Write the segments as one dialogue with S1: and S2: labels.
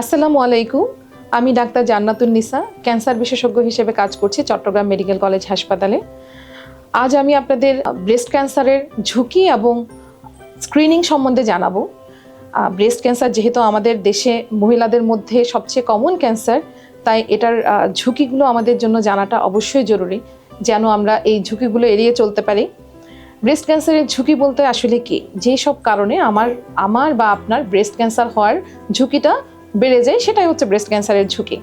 S1: আসসালামু আলাইকুম। আমি ডাক্তার জান্নাতুন নিসা, ক্যান্সার বিশেষজ্ঞ হিসেবে কাজ করছি চট্টগ্রাম মেডিকেল কলেজ হাসপাতালে। আজ আমি আপনাদের ব্রেস্ট ক্যান্সারের ঝুঁকি এবং স্ক্রিনিং সম্বন্ধে জানাব। ব্রেস্ট ক্যান্সার যেহেতু আমাদের দেশে মহিলাদের মধ্যে সবচেয়ে কমন ক্যান্সার তাই এটার ঝুঁকিগুলো আমাদের জন্য জানাটা অবশ্যই জরুরি, যেন আমরা এই ঝুঁকিগুলো এড়িয়ে চলতে পারি। ব্রেস্ট ক্যান্সারের ঝুঁকি বলতে আসলে কি? যেসব কারণে আমার আমার বা আপনার ব্রেস্ট ক্যান্সার হওয়ার ঝুঁকিটা বেড়ে যায়, সেটাই হচ্ছে ব্রেস্ট ক্যান্সারের ঝুঁকি।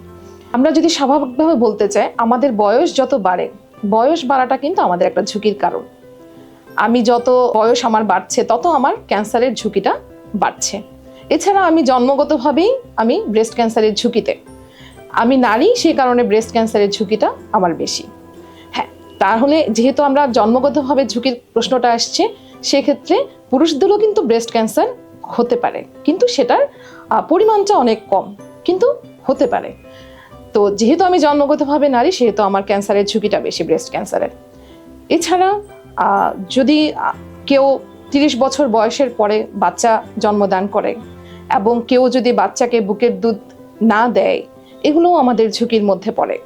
S1: আমরা যদি স্বাভাবিকভাবে বলতে চাই, আমাদের বয়স যত বাড়ে, বয়স বাড়াটা কিন্তু আমাদের একটা ঝুঁকির কারণ। আমি যত বয়স আমার বাড়ছে, তত আমার ক্যান্সারের ঝুঁকিটা বাড়ছে। এছাড়া আমি জন্মগতভাবেই আমি ব্রেস্ট ক্যান্সারের ঝুঁকিতে। আমি নারী সেই কারণে ব্রেস্ট ক্যান্সারের ঝুঁকিটা আমার বেশি। হ্যাঁ তাহলে যেহেতু আমরা জন্মগতভাবে ঝুঁকির প্রশ্নটা আসছে, সেক্ষেত্রে পুরুষদেরও কিন্তু ব্রেস্ট ক্যান্সার হতে পারে। কিন্তু সেটার পরিমাণটা অনেক কম, কিন্তু হতে পারে। তো যেহেতু আমি জন্মগতভাবে নারী, সেহেতু আমার ক্যান্সারের ঝুঁকিটা বেশি, ব্রেস্ট ক্যান্সারের। এছাড়া যদি কেউ তিরিশ বছর বয়সের পরে বাচ্চা জন্মদান করে এবং কেউ যদি বাচ্চাকে বুকের দুধ না দেয়, এগুলোও আমাদের ঝুঁকির মধ্যে পড়ে।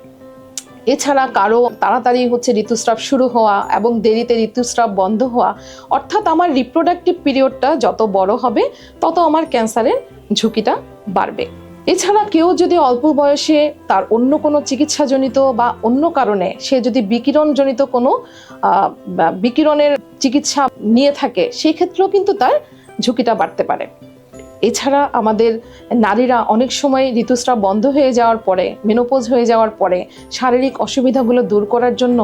S1: এছাড়া কারও তাড়াতাড়ি হচ্ছে ঋতুস্রাব শুরু হওয়া এবং দেরিতে ঋতুস্রাব বন্ধ হওয়া, অর্থাৎ আমার রিপ্রোডাক্টিভ পিরিয়ডটা যত বড় হবে, তত আমার ক্যান্সারের ঝুঁকিটা বাড়বে। এছাড়া কেউ যদি অল্প বয়সে তার অন্য কোনো চিকিৎসাজনিত বা অন্য কারণে সে যদি বিকিরণজনিত কোনো বিকিরণের চিকিৎসা নিয়ে থাকে সেই ক্ষেত্রেও কিন্তু তার ঝুঁকিটা বাড়তে পারে। এছাড়া আমাদের নারীরা অনেক সময় ঋতুস্রাব বন্ধ হয়ে যাওয়ার পরে মেনোপোজ হয়ে যাওয়ার পরে শারীরিক অসুবিধাগুলো দূর করার জন্য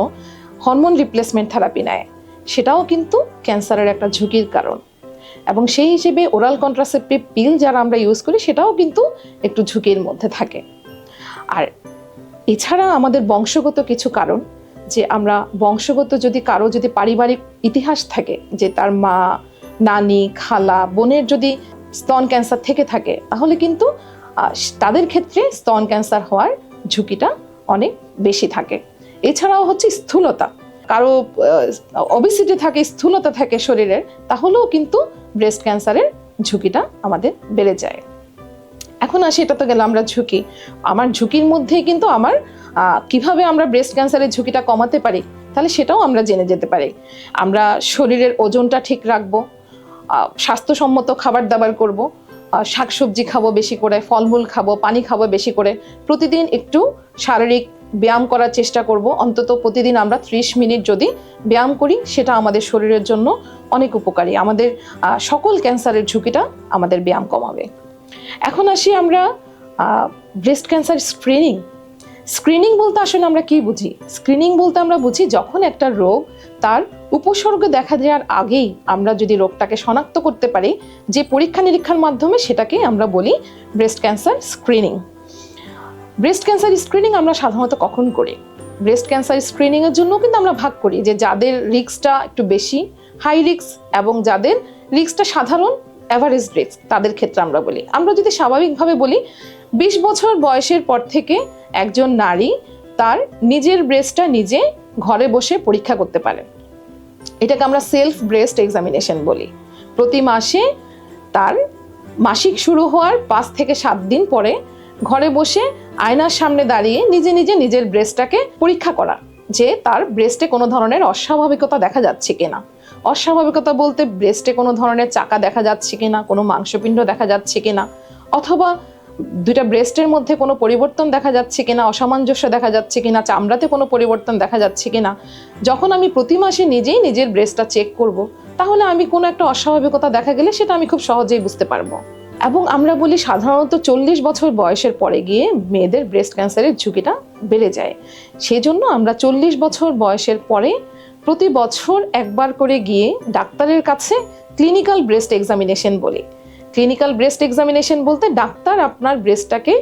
S1: হরমোন রিপ্লেসমেন্ট থেরাপি নেয়। সেটাও কিন্তু ক্যান্সারের একটা ঝুঁকির কারণ। এবং সেই হিসেবে ওরাল কন্ট্রাসেপটিভ পিল যারা আমরা ইউজ করি, সেটাও কিন্তু একটু ঝুঁকির মধ্যে থাকে। আর এছাড়া আমাদের বংশগত কিছু কারণ, যে আমরা বংশগত যদি কারও যদি পারিবারিক ইতিহাস থাকে, যে তার মা, নানি, খালা, বোনের যদি স্তন ক্যান্সার থেকে থাকে, তাহলে কিন্তু তাদের ক্ষেত্রে স্তন ক্যান্সার হওয়ার ঝুঁকিটা অনেক বেশি থাকে। এছাড়াও হচ্ছে স্থূলতা। কারও অবিসিটি থাকে, স্থূলতা থাকে শরীরের, তাহলেও কিন্তু ব্রেস্ট ক্যান্সারের ঝুঁকিটা আমাদের বেড়ে যায়। এখন আসি, এটা তো গেল আমরা ঝুঁকি। আমার ঝুঁকির মধ্যে কিন্তু আমার কীভাবে আমরা ব্রেস্ট ক্যান্সারের ঝুঁকিটা কমাতে পারি, তাহলে সেটাও আমরা জেনে যেতে পারি। আমরা শরীরের ওজনটা ঠিক রাখব স্বাস্থ্যসম্মত খাবার দাবার করব শাকসবজি খাব বেশি করে, ফলমূল খাব, পানি খাব বেশি করে। প্রতিদিন একটু শারীরিক ব্যায়াম করার চেষ্টা করব। অন্তত প্রতিদিন আমরা ত্রিশ মিনিট যদি ব্যায়াম করি, সেটা আমাদের শরীরের জন্য অনেক উপকারী। আমাদের সকল ক্যান্সারের ঝুঁকিটা আমাদের ব্যায়াম কমাবে। এখন আসি আমরা ব্রেস্ট ক্যান্সার স্ক্রিনিং স্ক্রিনিং বলতে আসলে আমরা কি বুঝি? স্ক্রিনিং বলতে আমরা বুঝি যখন একটা রোগ তার উপসর্গ দেখা দেওয়ার আগেই আমরা যদি রোগটাকে শনাক্ত করতে পারি, যে পরীক্ষা নিরীক্ষার মাধ্যমে সেটাকে আমরা বলি breast cancer screening breast cancer screening আমরা সাধারণত কখন করি? ব্রেস্ট ক্যান্সার স্ক্রিনিংয়ের জন্য কিন্তু আমরা ভাগ করি যে যাদের রিক্সটা একটু বেশি হাই রিক্স এবং যাদের রিক্সটা সাধারণ অ্যাভারেজ রিস্ক তাদের ক্ষেত্রে আমরা বলি। আমরা যদি স্বাভাবিকভাবে বলি, বিশ বছর বয়সের পর থেকে একজন নারী তার নিজের ব্রেস্টটা নিজে ঘরে বসে পরীক্ষা করতে পারে। এটাকে আমরা সেলফ ব্রেস্ট এক্সামিনেশন বলি। প্রতি মাসে তার মাসিক শুরু হওয়ার পাঁচ থেকে সাত দিন পরে ঘরে বসে আয়নার সামনে দাঁড়িয়ে নিজে নিজে নিজের ব্রেস্টটাকে পরীক্ষা করা, যে তার ব্রেস্টে কোনো ধরনের অস্বাভাবিকতা দেখা যাচ্ছে কিনা। অস্বাভাবিকতা বলতে ব্রেস্টে কোনো ধরনের চাকা দেখা যাচ্ছে কিনা, কোনো মাংসপিণ্ড দেখা যাচ্ছে কিনা, অথবা দুইটা ব্রেস্টের মধ্যে কোনো পরিবর্তন দেখা যাচ্ছে কিনা, অসামঞ্জস্য দেখা যাচ্ছে কিনা, চামড়াতে কোনো পরিবর্তন দেখা যাচ্ছে কিনা, যখন আমি প্রতি মাসে নিজেই নিজের ব্রেস্টটা চেক করব, তাহলে আমি কোনো একটা অস্বাভাবিকতা দেখা গেলে সেটা আমি খুব সহজেই বুঝতে পারব। এবং আমরা বলি সাধারণত চল্লিশ বছর বয়সের পরে গিয়ে মেয়েদের ব্রেস্ট ক্যান্সারের ঝুঁকিটা বেড়ে যায়। সেই জন্য আমরা চল্লিশ বছর বয়সের পরে প্রতি বছর একবার করে গিয়ে ডাক্তারের কাছে ক্লিনিক্যাল ব্রেস্ট এক্সামিনেশন বলি। ক্লিনিক্যাল ব্রেস্ট এক্সামিনেশন বলতে ডাক্তার আপনার ব্রেস্টটাকে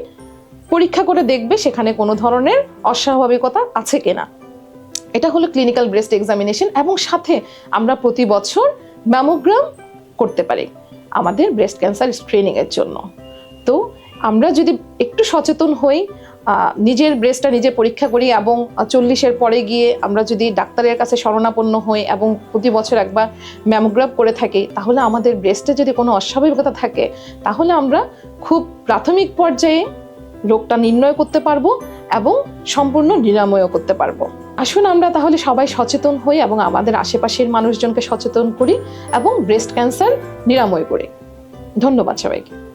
S1: পরীক্ষা করে দেখবে সেখানে কোনো ধরনের অস্বাভাবিকতা আছে কিনা। এটা হলো ক্লিনিক্যাল ব্রেস্ট এক্সামিনেশন এবং সাথে আমরা প্রতি বছর ম্যামোগ্রাম করতে পারি আমাদের ব্রেস্ট ক্যান্সার স্ক্রিনিং এর জন্য। তো আমরা যদি একটু সচেতন হই নিজের ব্রেস্টটা নিজে পরীক্ষা করি এবং চল্লিশের পরে গিয়ে আমরা যদি ডাক্তারের কাছে শরণাপন্ন হই এবং প্রতি বছর একবার ম্যামোগ্রাফ করে থাকি, তাহলে আমাদের ব্রেস্টে যদি কোনো অস্বাভাবিকতা থাকে, তাহলে আমরা খুব প্রাথমিক পর্যায়ে রোগটা নির্ণয় করতে পারব এবং সম্পূর্ণ নিরাময়ও করতে পারব। আসুন আমরা তাহলে সবাই সচেতন হই এবং আমাদের আশেপাশের মানুষজনকে সচেতন করি এবং ব্রেস্ট ক্যান্সার নিরাময় করি। ধন্যবাদ সবাইকে।